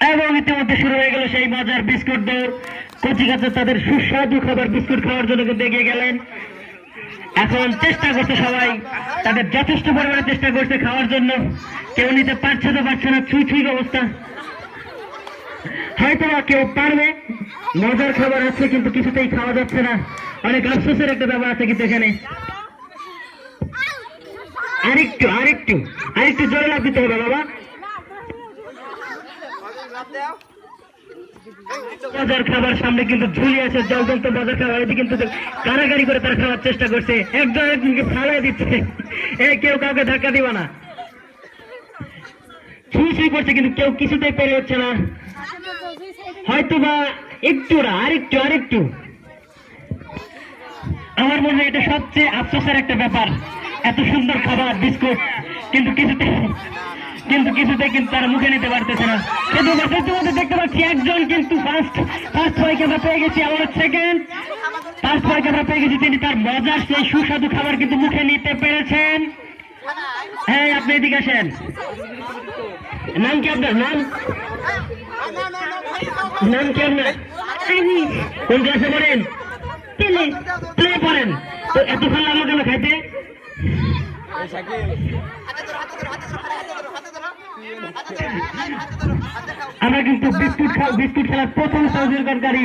এবং ইতিমধ্যে শুরু হয়ে গেল সেই মজার বিস্কুট দৌড়। কচি কাছে তাদের সুস্বাদু খাবার বিস্কুট খাওয়ার জন্য কিন্তু এগিয়ে গেলেন। এখন চেষ্টা করছে সবাই, তাদের যথেষ্ট পরিমাণে চেষ্টা করছে খাওয়ার জন্য। কেউ নিতে পারছে তো পারছে না, ছুঁই ছুঁই অবস্থা। হয়তো বা কেউ পারবে, মজার খাবার আছে কিন্তু কিছুতেই খাওয়া যাচ্ছে না। অনেক আফসোসের একটা ব্যাপার আছে কিন্তু এখানে। আরেকটু আরেকটু আরেকটু জোরে লাভ দিতে হবে বাবা। মজার খাবার সামনে কিন্তু আছে মজার খাবার। এদিকে কিন্তু কারাগারি করে খাওয়ার চেষ্টা করছে। ফালাই দিচ্ছে। এ কেউ কাউকে ধাক্কা না। করছে, কিন্তু কেউ পেরে হচ্ছে না। হয়তো বা একটু না, আরেকটু আরেকটু। আমার মনে হয় এটা সবচেয়ে আফসোসের একটা ব্যাপার। এত সুন্দর খাবার, বিস্কুট, কিন্তু কিছুতে কিন্তু কিছুতে কিন্তু তারা মুখে নিতে পারতেছে না। কিন্তু বাসের তোমাদের দেখতে পাচ্ছি একজন কিন্তু ফার্স্ট ফার্স্ট পয়কে আমরা পেয়ে গেছি আমার সেকেন্ড ফার্স্ট পয়কে আমরা পেয়ে গেছি তিনি তার মজার সেই সুস্বাদু খাবার কিন্তু মুখে নিতে পেরেছেন। হ্যাঁ আপনি এদিকে আসেন। নাম কি আপনার? নাম? নাম কি আপনার? কোন ক্লাসে পড়েন? প্লে পড়েন। তো এতক্ষণ লাগল কেন খাইতে? আমরা কিন্তু বিস্কুট বিস্কুট খেলার প্রথম সহযোগিতাকারী।